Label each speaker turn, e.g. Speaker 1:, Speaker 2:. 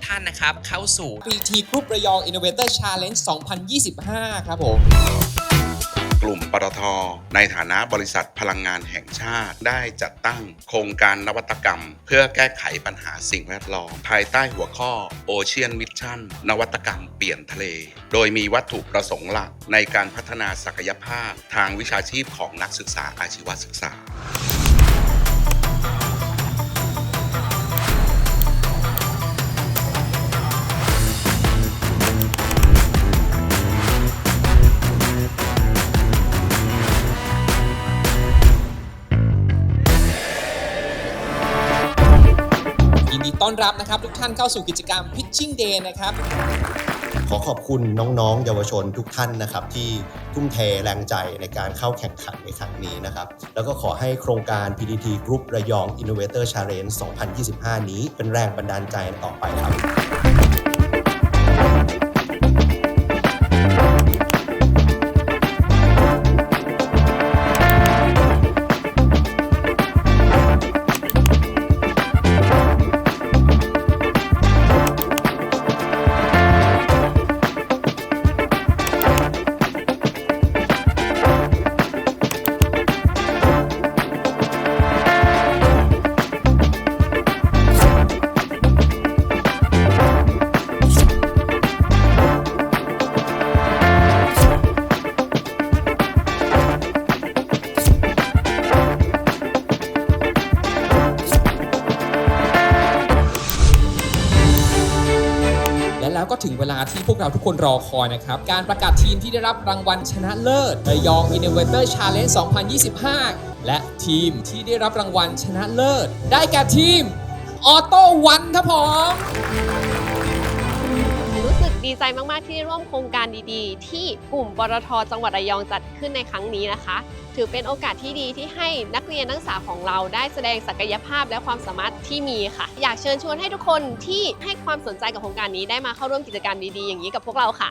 Speaker 1: รับทุกท่านนะครับ เข้าสู่
Speaker 2: PT Group ระยอง Innovator Challenge 2025 ครับผม
Speaker 3: กลุ่มปตทในฐานะบริษัทพลังงานแห่งชาติ ได้จัดตั้งโครงการนวัตกรรม เพื่อแก้ไขปัญหาสิ่งแวดล้อม ภายใต้หัวข้อ Ocean Mission นวัตกรรมเปลี่ยนทะเล โดยมีวัตถุประสงค์หลักในการพัฒนาศักยภาพทางวิชาชีพของนักศึกษาอาชีวศึกษา
Speaker 2: ดีต้อนรับนะครับ ทุกท่านเข้าสู่กิจกรรม Pitching Day นะครับ
Speaker 4: ขอขอบคุณน้องๆ เยาวชนทุกท่านนะครับ ที่ทุ่มเทแรงใจในการเข้าแข่งขันในครั้งนี้นะครับ แล้วก็ขอให้โครงการ PDT Group ระยอง Innovator Challenge 2025 นี้เป็นแรงบันดาลใจต่อไปครับ
Speaker 2: ก็ถึงเวลาที่พวกเราทุกคนรอคอยนะครับ การประกาศทีมที่ได้รับรางวัลชนะเลิศระยอง Innovator Challenge 2025 และทีมที่ได้รับรางวัลชนะเลิศ ได้แก่ทีมออโต้วันครับผม
Speaker 5: ดีใจมากๆที่ได้ร่วมโครงการดีๆ ที่กลุ่มปตทจังหวัดระยองจัดขึ้นในครั้งนี้นะคะ ถือเป็นโอกาสที่ดีที่ให้นักเรียนนักศึกษาของเราได้แสดงศักยภาพและความสามารถที่มีค่ะ อยากเชิญชวนให้ทุกคนที่ให้ความสนใจกับโครงการนี้ได้มาเข้าร่วมกิจกรรมดีๆ อย่างนี้กับพวกเราค่ะ